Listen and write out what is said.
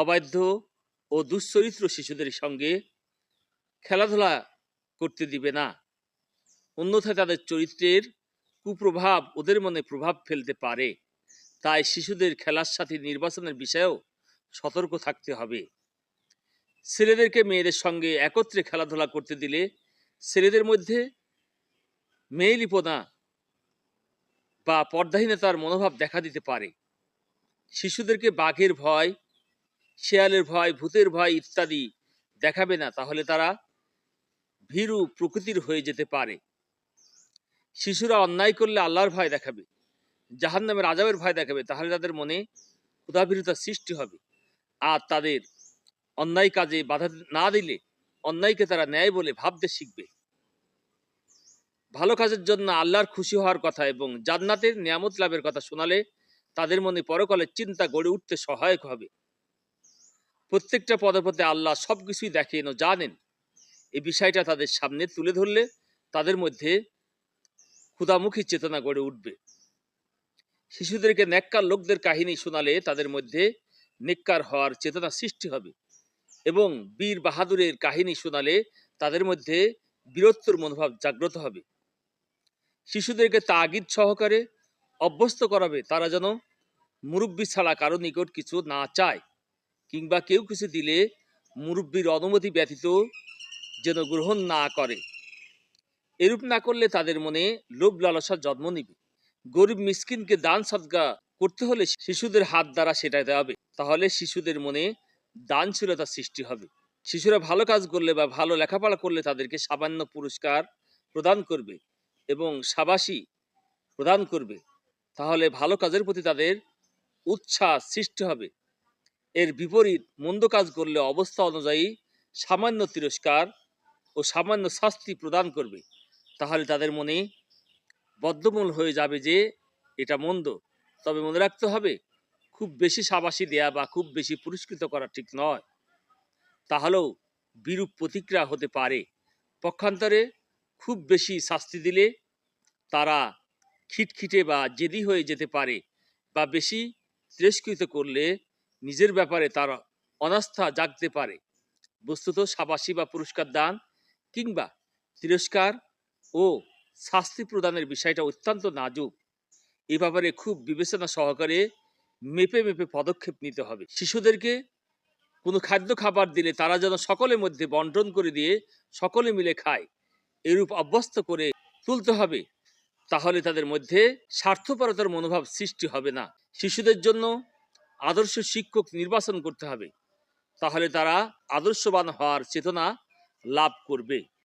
অবাধ্য ও দুশ্চরিত্র শিশুদের সঙ্গে খেলাধুলা করতে দিবে না। অন্যথায় তাদের চরিত্রের কুপ্রভাব ওদের মনে প্রভাব ফেলতে পারে। তাই শিশুদের খেলার সাথে নির্বাচনের বিষয়েও সতর্ক থাকতে হবে। ছেলেদেরকে মেয়েদের সঙ্গে একত্রে খেলাধুলা করতে দিলে ছেলেদের মধ্যে মেয়েলিপনা বা পর্দাহীনতার মনোভাব দেখা দিতে পারে। শিশুদেরকে বাঘের ভয় শেয়ালের ভয়, ভূতের ভয় ইত্যাদি দেখাবে না, তাহলে তারা ভীরু প্রকৃতির হয়ে যেতে পারে। শিশুরা অন্যায় করলে আল্লাহর ভয় দেখাবে জাহান নামের আজাবের ভয় দেখাবে, তাহলে তাদের মনে ক্ষুধাভীরতার সৃষ্টি হবে। আর তাদের অন্যায় কাজে বাধা না দিলে, অন্যায়কে তারা ন্যায় বলে ভাবতে শিখবে। ভালো কাজের জন্য আল্লাহর খুশি হওয়ার কথা এবং জান্নাতের নিয়ামত লাভের কথা শোনালে তাদের মনে পরকালের চিন্তা গড়ে উঠতে সহায়ক হবে। প্রত্যেকটা পদে পদে আল্লাহ সব কিছুই দেখেন ও জানেন। এই বিষয়টা তাদের সামনে তুলে ধরলে তাদের মধ্যে ক্ষুদামুখী চেতনা গড়ে উঠবে। শিশুদেরকে নেককার লোকদের কাহিনী শোনালে তাদের মধ্যে নেককার হওয়ার চেতনা সৃষ্টি হবে এবং বীর বাহাদুরের কাহিনী শোনালে তাদের মধ্যে বীরত্বর মনোভাব জাগ্রত হবে। শিশুদেরকে তাগিদ সহকারে অভ্যস্ত করাবে তারা যেন মুরব্বী ছাড়া কারও নিকট কিছু না চায়। কিংবা কেউ কিছু দিলে মুরব্বীর অনুমতি ব্যতীত যেন গ্রহণ না করে। এরূপ না করলে তাদের মনে লোভ লালসা জন্ম নিবে। গরিব মিসকিনকে দান সদ্গা করতে হলে শিশুদের হাত দ্বারা সেটা দেওয়াবে তাহলে শিশুদের মনে দানশীলতা সৃষ্টি হবে। শিশুরা ভালো কাজ করলে বা ভালো লেখাপড়া করলে তাদেরকে সামান্য পুরস্কার প্রদান করবে এবং সাবাসী প্রদান করবে। তাহলে ভালো কাজের প্রতি তাদের উৎসাহ সৃষ্টি হবে। এর বিপরীত মন্দ কাজ করলে অবস্থা অনুযায়ী সামান্য তিরস্কার ও সামান্য শাস্তি প্রদান করবে। তাহলে তাদের মনে বদ্ধমূল হয়ে যাবে যে এটা মন্দ। তবে মনে রাখতে হবে, খুব বেশি সাবাসি দেয়া বা খুব বেশি পুরস্কৃত করা ঠিক নয়। তাহলেও বিরূপ প্রতিক্রিয়া হতে পারে। পক্ষান্তরে খুব বেশি শাস্তি দিলে তারা খিটখিটে বা জেদি হয়ে যেতে পারে বা বেশি তিরস্কৃত করলে নিজের ব্যাপারে তার অনাস্থা জাগতে পারে। বস্তুত সাবাসী বা পুরস্কার দান কিংবা তিরস্কার ও শাস্তি প্রদানের বিষয়টা অত্যন্ত নাজুক। এ ব্যাপারে খুব বিবেচনা সহকারে মেপে মেপে পদক্ষেপ নিতে হবে। শিশুদেরকে কোনো খাদ্য খাবার দিলে তারা যেন সকলের মধ্যে বন্টন করে দিয়ে সকলে মিলে খায়, এরূপ অভ্যস্ত করে তুলতে হবে, তাহলে তাদের মধ্যে স্বার্থপরতার মনোভাব সৃষ্টি হবে না। শিশুদের জন্য আদর্শ শিক্ষক নির্বাচন করতে হবে তাহলে তারা আদর্শবান হওয়ার চেতনা লাভ করবে।